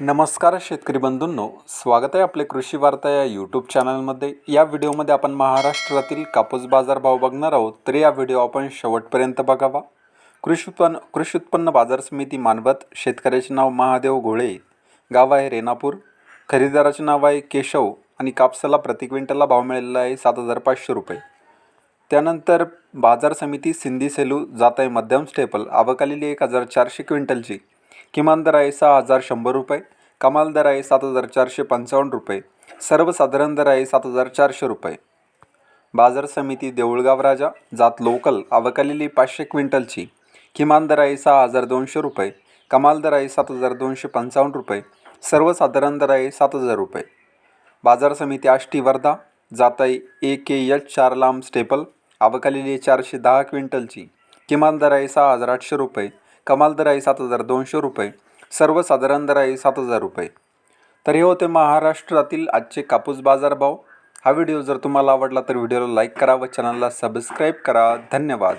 नमस्कार शेतकरी बंधूंनो स्वागत आहे आपले कृषी वार्ता या यूट्यूब चॅनलमध्ये या व्हिडिओमध्ये आपण महाराष्ट्रातील कापूस बाजार भाव बघणार आहोत तर या व्हिडिओ आपण शेवटपर्यंत बघावा. कृषी उत्पन्न कृषी उत्पन्न बाजार समिती मानवत शेतकऱ्याचे नाव महादेव घोळे गाव आहे रेनापूर खरेदीदाराचे नाव आहे केशव आणि कापसाला प्रति क्विंटलला भाव मिळालेला आहे सात हजार पाचशे रुपये. त्यानंतर बाजार समिती सिंधी सेलू जात आहे मध्यम स्टेपल आवक आलेली एक हजार चारशे क्विंटलची. किमान दर आहे सहा हजार शंभर रुपये कमाल दर आहे सात हजार चारशे पंचावन्न रुपये सर्वसाधारण दर आहे सात हजार चारशे रुपये. बाजार समिती देऊळगाव राजा जात लोकल आवक पाचशे क्विंटलची किमान दर आहे सहा हजार दोनशे रुपये कमाल दर आहे सात हजार दोनशे पंचावन्न रुपये सर्वसाधारण दर आहे सात हजार रुपये. बाजार समिती आष्टी वर्धा जात आहे ए के एच चार लांब स्टेपल आवक आहे चारशे दहा क्विंटलची किमान दर आहे सहा हजार आठशे रुपये कमाल दर आहे सात हजार दोनशे रुपये सर्वसाधारण दर आहे सात हजार रुपये. तर हे होते महाराष्ट्रातील आजचे कापूस बाजार भाव हा व्हिडिओ जर तुम्हाला आवडला तर व्हिडिओला लाईक करा व चॅनलला सबस्क्राईब करा. धन्यवाद.